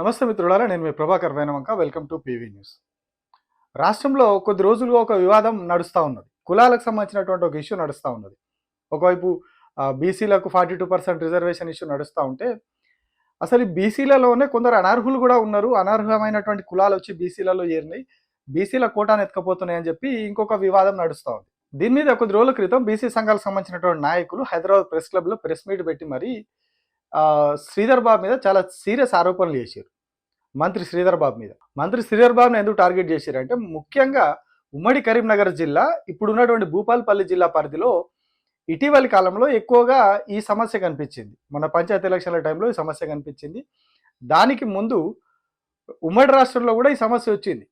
నమస్తే మిత్రులారా నేను మీ Prabhakar Venavanka welcome to PV news రాష్ట్రంలో కొద్ది రోజులుగా ఒక వివాదం నడుస్తూ ఉన్నది. కులాలకు సంబంధించినటువంటి ఒక ఇష్యూ నడుస్తూ ఉన్నది. ఒకవైపు బీసీలకు forty two percent reservation issue నడుస్తూ ఉంటే అసలు బీసీలలోనే కొందరు అనర్హులు కూడా ఉన్నారు. అనర్హమైనటువంటి కులాలు వచ్చి బీసీలలో చేరినాయి. బీసీల కోటాను ఎత్తుకపోతున్నాయని చెప్పి ఇంకొక వివాదం నడుస్తూ ఉంది. దీని మీద కొద్ది రోజుల క్రితం బీసీ సంఘాలకు సంబంధించినటువంటి నాయకులు హైదరాబాద్ ప్రెస్ క్లబ్లో ప్రెస్ మీట్ పెట్టి మరీ శ్రీధర్ బాబు మీద చాలా సీరియస్ ఆరోపణలు చేశారు. మంత్రి శ్రీధర్ బాబు మీద. మంత్రి శ్రీధర్ బాబుని ఎందుకు టార్గెట్ చేశారు అంటే ముఖ్యంగా ఉమ్మడి కరీంనగర్ జిల్లా ఇప్పుడున్నటువంటి భూపాల్పల్లి జిల్లా పరిధిలో ఇటీవలి కాలంలో ఎక్కువగా ఈ సమస్య కనిపించింది. మన పంచాయతీ ఎలక్షన్ల టైంలో ఈ సమస్య కనిపించింది. దానికి ముందు ఉమ్మడి రాష్ట్రంలో కూడా ఈ సమస్య వచ్చింది.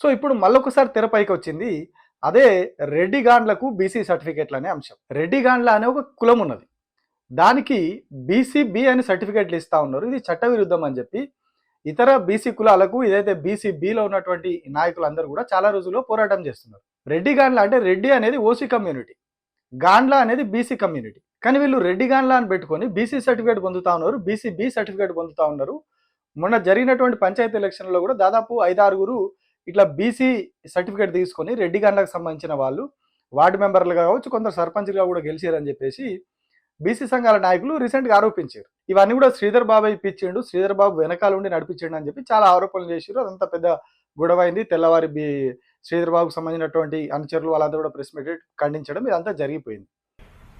సో ఇప్పుడు మళ్ళొకసారి తెరపైకి వచ్చింది. అదే రెడ్డిగాండ్లకు బీసీ సర్టిఫికేట్లు అనే అంశం రెడ్డిగాండ్ల అనే ఒక కులం ఉన్నది. దానికి బీసీబీ అని సర్టిఫికేట్లు ఇస్తా ఉన్నారు. ఇది చట్టవిరుద్ధం అని చెప్పి ఇతర బీసీ కులాలకు ఇదైతే బీసీబీలో ఉన్నటువంటి నాయకులందరూ కూడా చాలా రోజుల్లో పోరాటం చేస్తున్నారు. రెడ్డి గాండ్ల అంటే రెడ్డి అనేది ఓసీ కమ్యూనిటీ. గాండ్ల అనేది బీసీ కమ్యూనిటీ. కానీ వీళ్ళు రెడ్డి గాండ్ల అని పెట్టుకొని బీసీ సర్టిఫికేట్ పొందుతా ఉన్నారు. బీసీబీ సర్టిఫికేట్ పొందుతా ఉన్నారు. మొన్న జరిగినటువంటి పంచాయతీ ఎలక్షన్లో కూడా దాదాపు ఐదారుగురు ఇట్లా బీసీ సర్టిఫికేట్ తీసుకొని రెడ్డి గాండ్లకు సంబంధించిన వాళ్ళు వార్డు మెంబర్లుగా కావచ్చు కొందరు సర్పంచ్గా కూడా గెలిచారని చెప్పేసి బీసీ సంఘాల నాయకులు రీసెంట్గా ఆరోపించారు. ఇవన్నీ కూడా శ్రీధర్ బాబు ఇప్పించిండు శ్రీధర్ బాబు వెనకాల ఉండి నడిపించిండు అని చెప్పి చాలా ఆరోపణలు చేశారు. అదంతా పెద్ద గొడవ అయింది తెల్లవారి బి శ్రీధర్ బాబుకు సంబంధించినటువంటి అనుచరులు వాళ్ళంతా కూడా ప్రెస్ మీట్ ఖండించడం ఇదంతా జరిగిపోయింది.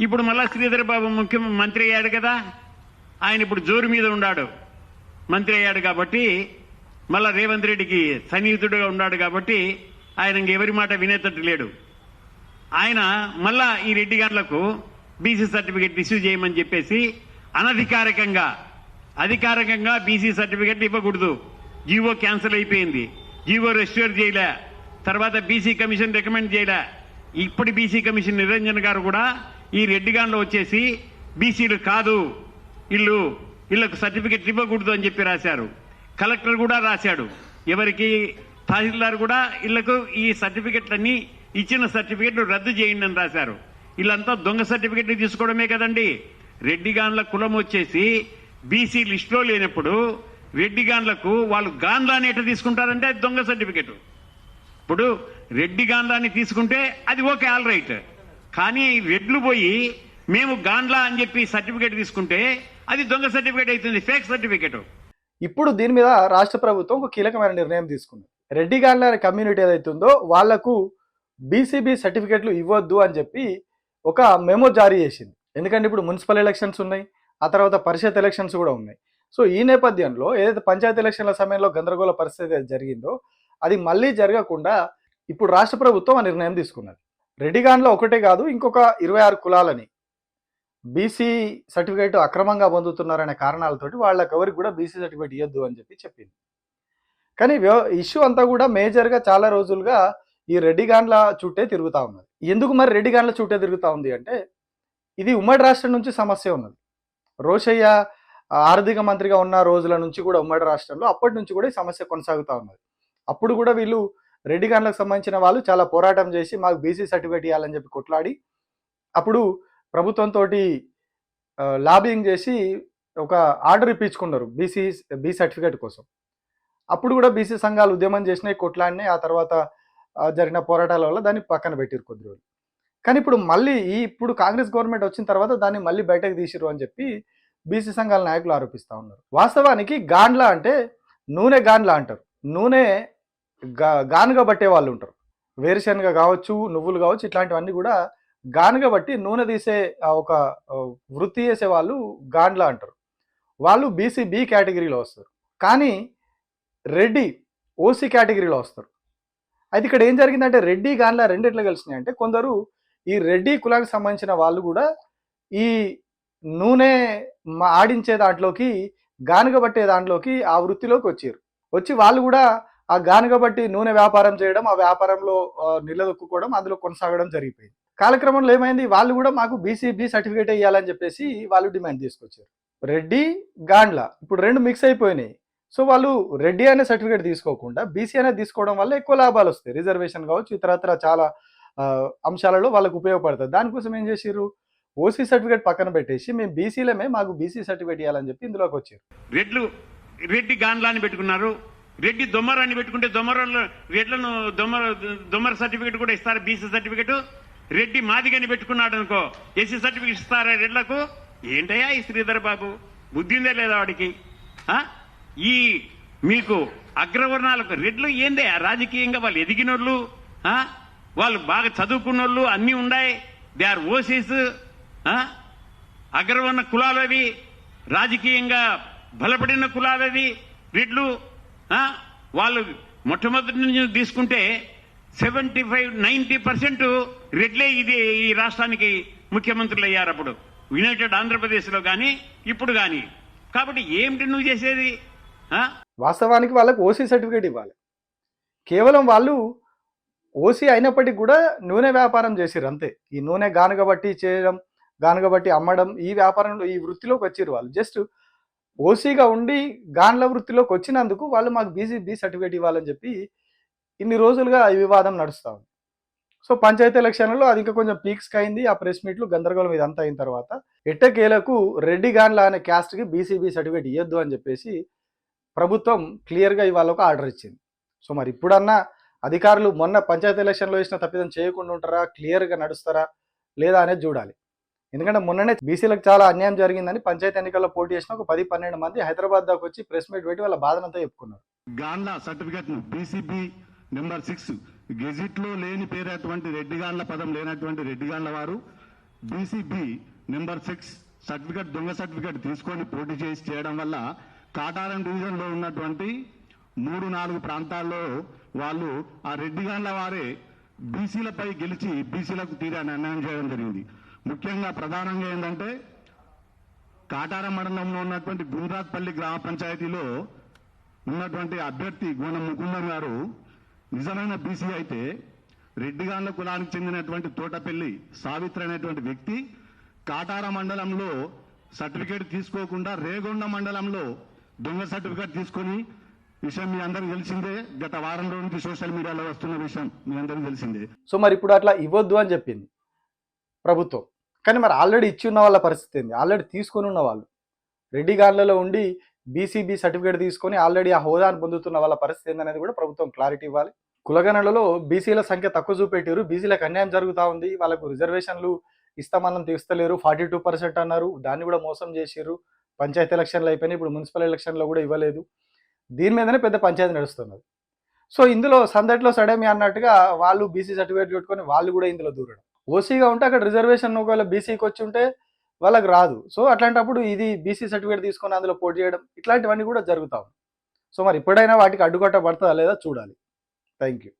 ఇప్పుడు మళ్ళా శ్రీధర్ బాబు ముఖ్యమంత్రి అయ్యాడు కదా? ఆయన ఇప్పుడు జోరు మీద ఉన్నాడు. మంత్రి అయ్యాడు కాబట్టి మళ్ళా రేవంత్ రెడ్డికి సన్నిహితుడుగా ఉన్నాడు కాబట్టి ఆయన ఇంకెవరి మాట వినేటట్టు లేడు. ఆయన మళ్ళా ఈ రెడ్డి గారులకు బీసీ సర్టిఫికేట్ ఇష్యూ చేయమని చెప్పేసి అనధికారికంగా అధికారికంగా బీసీ సర్టిఫికెట్ ఇవ్వకూడదు. జీవో క్యాన్సిల్ అయిపోయింది. జీవో రెస్టోర్ చేయలే. తర్వాత బీసీ కమిషన్ రికమెండ్ చేయలే. ఇప్పటి బీసీ కమిషన్ నిరంజన్ గారు కూడా ఈ రెడ్డిగాన్లో వచ్చేసి బీసీలు కాదు ఇల్లు వీళ్ళకు సర్టిఫికెట్ ఇవ్వకూడదు అని చెప్పి రాశారు. కలెక్టర్ కూడా రాశాడు. ఎవరికి? తహసీల్దార్ కూడా వీళ్ళకు ఈ సర్టిఫికెట్లన్నీ ఇచ్చిన సర్టిఫికెట్లు రద్దు చేయండి అని రాశారు. వీళ్ళంతా దొంగ సర్టిఫికెట్లు తీసుకోవడమే కదండి. రెడ్డిగాన్ల కులం వచ్చేసి బీసీ లిస్టులో లేనప్పుడు రెడ్డిగాన్లకు వాళ్ళు గాన్లా అని ఎట్లా తీసుకుంటారంటే అది దొంగ సర్టిఫికెట్. ఇప్పుడు రెడ్డి తీసుకుంటే అది ఓకే ఆల్ రైట్. కానీ రెడ్లు పోయి మేము గాన్లా అని చెప్పి సర్టిఫికేట్ తీసుకుంటే అది దొంగ సర్టిఫికేట్ అవుతుంది ఫేక్ సర్టిఫికేట్. ఇప్పుడు దీని మీద రాష్ట్ర ప్రభుత్వం ఒక కీలకమైన నిర్ణయం తీసుకుంది. రెడ్డి గాండ్ల కమ్యూనిటీ ఏదైతుందో వాళ్ళకు బీసీబీ సర్టిఫికెట్లు ఇవ్వద్దు అని చెప్పి ఒక మెమో జారీ చేసింది. ఎందుకంటే ఇప్పుడు మున్సిపల్ ఎలక్షన్స్ ఉన్నాయి ఆ తర్వాత పరిషత్ ఎలక్షన్స్ కూడా ఉన్నాయి. సో ఈ నేపథ్యంలో ఏదైతే పంచాయతీ ఎలక్షన్ల సమయంలో గందరగోళ పరిస్థితి జరిగిందో అది మళ్ళీ జరగకుండా ఇప్పుడు రాష్ట్ర ప్రభుత్వం ఆ నిర్ణయం తీసుకున్నది. రెడ్డిగాన్లో ఒకటే కాదు ఇంకొక ఇరవై ఆరు కులాలని బీసీ సర్టిఫికేట్ అక్రమంగా పొందుతున్నారనే కారణాలతోటి వాళ్ళకి ఎవరికి కూడా బీసీ సర్టిఫికేట్ ఇవ్వద్దు అని చెప్పి చెప్పింది. కానీ ఇష్యూ అంతా కూడా మేజర్గా చాలా రోజులుగా ఈ రెడ్డిగాన్ల చుట్టే తిరుగుతూ ఉన్నది. ఎందుకు మరి రెడ్డిగాన్ల చుట్టే తిరుగుతూ ఉంది అంటే ఇది ఉమ్మడి రాష్ట్రం నుంచి సమస్య ఉన్నది. రోషయ్య ఆర్థిక మంత్రిగా ఉన్న రోజుల నుంచి కూడా ఉమ్మడి రాష్ట్రంలో అప్పటి నుంచి కూడా ఈ సమస్య కొనసాగుతూ ఉన్నది. అప్పుడు కూడా వీళ్ళు రెడ్డిగాన్లకు సంబంధించిన వాళ్ళు చాలా పోరాటం చేసి మాకు బీసీ సర్టిఫికేట్ ఇవ్వాలని చెప్పి కొట్లాడి అప్పుడు ప్రభుత్వంతో లాబింగ్ చేసి ఒక ఆర్డర్ ఇప్పించుకున్నారు బీసీ బీ సర్టిఫికేట్ కోసం. అప్పుడు కూడా బీసీ సంఘాలు ఉద్యమం చేసినాయి కొట్లాడినాయి ఆ తర్వాత జరిగిన పోరాటాల వల్ల దాన్ని పక్కన పెట్టారు కొద్ది రోజులు. కానీ ఇప్పుడు మళ్ళీ ఈ ఇప్పుడు కాంగ్రెస్ గవర్నమెంట్ వచ్చిన తర్వాత దాన్ని మళ్ళీ బయటకు తీసిరు అని చెప్పి బీసీ సంఘాల నాయకులు ఆరోపిస్తూ ఉన్నారు. వాస్తవానికి గాండ్ల అంటే నూనె గాండ్ల అంటారు. నూనె గా గానుగా పట్టే వాళ్ళు ఉంటారు. వేరుశనగ కావచ్చు నువ్వులు కావచ్చు ఇట్లాంటివన్నీ కూడా గానుగా బట్టి నూనె తీసే ఒక వృత్తి చేసే వాళ్ళు గాండ్ల అంటారు. వాళ్ళు బీసీ బి కేటగిరీలో వస్తారు. కానీ రెడ్డి ఓసీ కేటగిరీలో వస్తారు. అయితే ఇక్కడ ఏం జరిగిందంటే రెడ్డి గాన్ల రెండిట్లో కలిసినాయి అంటే కొందరు ఈ రెడ్డి కులానికి సంబంధించిన వాళ్ళు కూడా ఈ నూనె మా- ఆడించే దాంట్లోకి గానుగబట్టే దాంట్లోకి ఆ వృత్తిలోకి వచ్చారు. వచ్చి వాళ్ళు కూడా ఆ గానుగబట్టి నూనె వ్యాపారం చేయడం ఆ వ్యాపారంలో నిలదొక్కుకోవడం అందులో కొనసాగడం జరిగిపోయింది. కాలక్రమంలో ఏమైంది? వాళ్ళు కూడా మాకు బీసీబీ సర్టిఫికేట్ ఇవ్వాలని చెప్పేసి వాళ్ళు డిమాండ్ తీసుకొచ్చారు. రెడ్డి గాండ్ల ఇప్పుడు రెండు మిక్స్ అయిపోయినాయి. సో వాళ్ళు రెడ్డి అనే సర్టిఫికేట్ తీసుకోకుండా బీసీ అనేది తీసుకోవడం వల్ల ఎక్కువ లాభాలు వస్తాయి. రిజర్వేషన్ కావచ్చు ఇతరత్ర చాలా అంశాలలో వాళ్ళకు ఉపయోగపడుతుంది దానికోసం ఏం చేసిర్రు? ఓసీ సర్టిఫికేట్ పక్కన పెట్టేసి మేము బీసీలమే మాకు బీసీ సర్టిఫికేట్ ఇవ్వాలని చెప్పి ఇందులోకి వచ్చారు. రెడ్లు రెడ్డి గాన్లాన్ని పెట్టుకున్నారు. రెడ్డి దొమ్మరాన్ని పెట్టుకుంటే దొమ్మరంలో రెడ్లను దొమ్మర దొమ్మర సర్టిఫికెట్ కూడా ఇస్తారు బీసీ సర్టిఫికేట్. రెడ్డి మాదిగని పెట్టుకున్నాడు అనుకో ఎస్సీ సర్టిఫికేట్ ఇస్తారా రెడ్లకు? ఏంటయ్యా ఈ శ్రీధర్ బాబు? బుద్ధి ఉందే లేదా వాడికి? ఆ? ఈ మీకు అగ్రవర్ణాలకు రెడ్లు ఏందే? రాజకీయంగా వాళ్ళు ఎదిగినోళ్ళు వాళ్ళు బాగా చదువుకున్నోళ్ళు అన్ని ఉన్నాయి దే ఆర్ ఓసీస్ అగ్రవర్ణ కులాలు అవి రాజకీయంగా బలపడిన కులాలు అవి రెడ్లు వాళ్ళు మొట్టమొదటి నుంచి తీసుకుంటే సెవెంటీ ఫైవ్ నైన్టీ పర్సెంట్ రెడ్లే ఇది ఈ రాష్ట్రానికి ముఖ్యమంత్రులు అయ్యారు అప్పుడు యునైటెడ్ ఆంధ్రప్రదేశ్లో కానీ ఇప్పుడు కానీ కాబట్టి ఏమిటి నువ్వు చేసేది? వాస్తవానికి వాళ్ళకు ఓసీ సర్టిఫికేట్ ఇవ్వాలి. కేవలం వాళ్ళు ఓసీ అయినప్పటికీ కూడా నూనె వ్యాపారం చేసిరు అంతే. ఈ నూనె గానుగబట్టి చేయడం గానుగబట్టి అమ్మడం ఈ వ్యాపారంలో ఈ వృత్తిలోకి వచ్చిర్రు వాళ్ళు. జస్ట్ ఓసీగా ఉండి గాన్ల వృత్తిలోకి వచ్చినందుకు వాళ్ళు మాకు బీసీ బీ సర్టిఫికేట్ ఇవ్వాలని చెప్పి ఇన్ని రోజులుగా ఈ వివాదం నడుస్తూ ఉంది. సో పంచాయతీ ఎలక్షన్లలో అది ఇంకా కొంచెం పీక్స్కి అయింది ఆ ప్రెస్ మీట్లు గందరగోళం ఇదంతా అయిన తర్వాత ఎట్టకేలకు రెడ్డి గాన్ల అనే క్యాస్ట్కి బీసీబీ సర్టిఫికేట్ ఇవ్వద్దు అని చెప్పేసి ప్రభుత్వం క్లియర్గా ఇవాళ ఒక ఆర్డర్ ఇచ్చింది. సో మరి ఇప్పుడన్నా అధికారులు మొన్న పంచాయతీ ఎలక్షన్లో వేసిన తప్పిదం చేయకుండా ఉంటారా? క్లియర్గా నడుస్తారా? లేదా అనేది చూడాలి. ఎందుకంటే మొన్ననే బీసీలకు చాలా అన్యాయం జరిగిందని పంచాయతీ ఎన్నికల్లో పోటీ చేసిన ఒక పది పన్నెండు మంది హైదరాబాద్ దాకా వచ్చి ప్రెస్ మీట్ పెట్టి వాళ్ళ బాధనంతా చెప్పుకున్నారు. Gandla certificate B C B number six గెజిట్లో లేని పేరేటువంటి రెడ్డి రెడ్డిగాండ్ల పదం లేనటువంటి రెడ్డిగాండ్ల వారు B C B number six certificate దొంగ సర్టిఫికెట్ తీసుకొని పోటీ చేసి చేయడం వల్ల కాటారం డివిజన్లో ఉన్నటువంటి మూడు నాలుగు ప్రాంతాల్లో వాళ్ళు ఆ రెడ్డిగాండ్ల వారే బీసీలపై గెలిచి బీసీలకు తీరా నిర్ణయం చేయడం జరిగింది. ముఖ్యంగా ప్రధానంగా ఏంటంటే కాటారం మండలంలో ఉన్నటువంటి గుండ్రాత్పల్లి గ్రామ పంచాయతీలో ఉన్నటువంటి అభ్యర్థి గోన ముకుందం గారు నిజమైన బీసీ అయితే రెడ్డిగాండ్ల కులానికి చెందినటువంటి తోటపల్లి సావిత్రి అనేటువంటి వ్యక్తి కాటార మండలంలో సర్టిఫికేట్ తీసుకోకుండా రేగొండ మండలంలో దొంగ సర్టిఫికేట్ తీసుకొని విషయం మీ అందరికి తెలిసిందే. గత వారం రోజు సోషల్ మీడియాలో వస్తున్న విషయం మీ అందరికి తెలిసిందే. సో మరి ఇప్పుడు అట్లా ఇవ్వద్దు అని చెప్పింది ప్రభుత్వం. కానీ మరి ఆల్రెడీ ఇచ్చి ఉన్న వాళ్ళ పరిస్థితి ఏంది? ఆల్రెడీ తీసుకొని ఉన్న వాళ్ళు. రెడ్డి గాన్లలో ఉండి బీసీబీ సర్టిఫికేట్ తీసుకొని ఆల్రెడీ ఆ హోదాను పొందుతున్న వాళ్ళ పరిస్థితి ఏందనేది కూడా ప్రభుత్వం క్లారిటీ ఇవ్వాలి. కులగణలలో బీసీల సంఖ్య తక్కువ చూపెట్టారు బీసీలకు అన్యాయం జరుగుతూ ఉంది. వాళ్ళకు రిజర్వేషన్లు ఇస్తామన్నం తీస్తలేరు. ఫార్టీ టూ పర్సెంట్ అన్నారు. దాన్ని కూడా మోసం చేసిర్రు. పంచాయతీ ఎలక్షన్లు అయిపోయినాయి. ఇప్పుడు మున్సిపల్ ఎలక్షన్లో కూడా ఇవ్వలేదు. దీని మీదనే పెద్ద పంచాయతీ నడుస్తున్నది. సో ఇందులో సందట్లో సడేమి అన్నట్టుగా వాళ్ళు బీసీ సర్టిఫికేట్ పెట్టుకొని వాళ్ళు కూడా ఇందులో దూరడం. ఓసీగా ఉంటే అక్కడ రిజర్వేషన్ ఒకవేళ బీసీకి వచ్చి ఉంటే వాళ్ళకి రాదు. సో అట్లాంటప్పుడు ఇది బీసీ సర్టిఫికేట్ తీసుకొని అందులో పోటీ చేయడం ఇట్లాంటివన్నీ కూడా జరుగుతాం సో మరి ఇప్పుడైనా వాటికి అడ్డుకట్ట పడుతుందా లేదా చూడాలి. Thank you